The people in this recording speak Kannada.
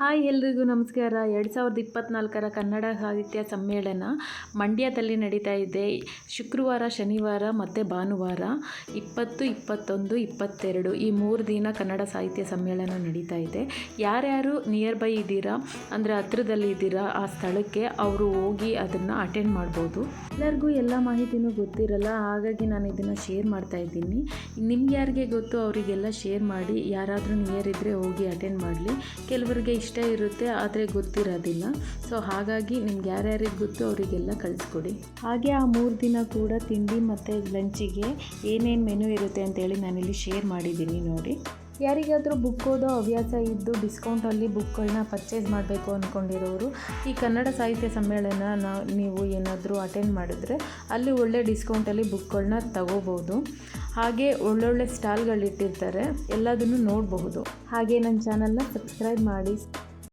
ಹಾಯ್ ಎಲ್ರಿಗೂ ನಮಸ್ಕಾರ. ಎರಡು ಸಾವಿರದ ಇಪ್ಪತ್ತ್ನಾಲ್ಕರ ಕನ್ನಡ ಸಾಹಿತ್ಯ ಸಮ್ಮೇಳನ ಮಂಡ್ಯದಲ್ಲಿ ನಡೀತಾ ಇದೆ. ಶುಕ್ರವಾರ, ಶನಿವಾರ ಮತ್ತು ಭಾನುವಾರ ಇಪ್ಪತ್ತು, ಇಪ್ಪತ್ತೊಂದು, ಇಪ್ಪತ್ತೆರಡು ಈ ಮೂರು ದಿನ ಕನ್ನಡ ಸಾಹಿತ್ಯ ಸಮ್ಮೇಳನ ನಡೀತಾ ಇದೆ. ಯಾರ್ಯಾರು ನಿಯರ್ ಬೈ ಇದ್ದೀರಾ, ಅಂದರೆ ಹತ್ರದಲ್ಲಿ ಇದ್ದೀರಾ ಆ ಸ್ಥಳಕ್ಕೆ ಅವರು ಹೋಗಿ ಅದನ್ನು ಅಟೆಂಡ್ ಮಾಡ್ಬೋದು. ಎಲ್ಲರಿಗೂ ಎಲ್ಲ ಮಾಹಿತಿನೂ ಗೊತ್ತಿರಲ್ಲ, ಹಾಗಾಗಿ ನಾನು ಇದನ್ನು ಶೇರ್ ಮಾಡ್ತಾ ಇದ್ದೀನಿ. ನಿಮ್ಗೆ ಯಾರಿಗೆ ಗೊತ್ತು ಅವರಿಗೆಲ್ಲ ಶೇರ್ ಮಾಡಿ, ಯಾರಾದರೂ ನಿಯರ್ ಇದ್ದರೆ ಹೋಗಿ ಅಟೆಂಡ್ ಮಾಡಲಿ. ಕೆಲವರಿಗೆ ಇಷ್ಟ ಇರುತ್ತೆ, ಆದರೆ ಗೊತ್ತಿರೋದಿಲ್ಲ. ಸೊ ಹಾಗಾಗಿ ನಿಮ್ಗೆ ಯಾರ್ಯಾರಿಗೆ ಗೊತ್ತು ಅವರಿಗೆಲ್ಲ ಕಳಿಸ್ಕೊಡಿ. ಹಾಗೆ ಆ ಮೂರು ದಿನ ಕೂಡ ತಿಂಡಿ ಮತ್ತು ಲಂಚಿಗೆ ಏನೇನು ಮೆನು ಇರುತ್ತೆ ಅಂತೇಳಿ ನಾನಿಲ್ಲಿ ಶೇರ್ ಮಾಡಿದ್ದೀನಿ ನೋಡಿ. ಯಾರಿಗಾದರೂ ಬುಕ್ ಓದೋ ಹವ್ಯಾಸ ಇದ್ದು ಡಿಸ್ಕೌಂಟಲ್ಲಿ ಬುಕ್ಗಳನ್ನ ಪರ್ಚೇಸ್ ಮಾಡಬೇಕು ಅಂದ್ಕೊಂಡಿರೋರು ಈ ಕನ್ನಡ ಸಾಹಿತ್ಯ ಸಮ್ಮೇಳನ ನಾವು ನೀವು ಏನಾದರೂ ಅಟೆಂಡ್ ಮಾಡಿದ್ರೆ ಅಲ್ಲಿ ಒಳ್ಳೆ ಡಿಸ್ಕೌಂಟಲ್ಲಿ ಬುಕ್ಗಳನ್ನ ತಗೋಬೋದು. ಹಾಗೆ ಒಳ್ಳೊಳ್ಳೆ ಸ್ಟಾಲ್ಗಳಿಟ್ಟಿರ್ತಾರೆ ಎಲ್ಲದನ್ನು ನೋಡಬಹುದು. ಹಾಗೆ ನನ್ನ ಚಾನಲ್ನ ಸಬ್ಸ್ಕ್ರೈಬ್ ಮಾಡಿ.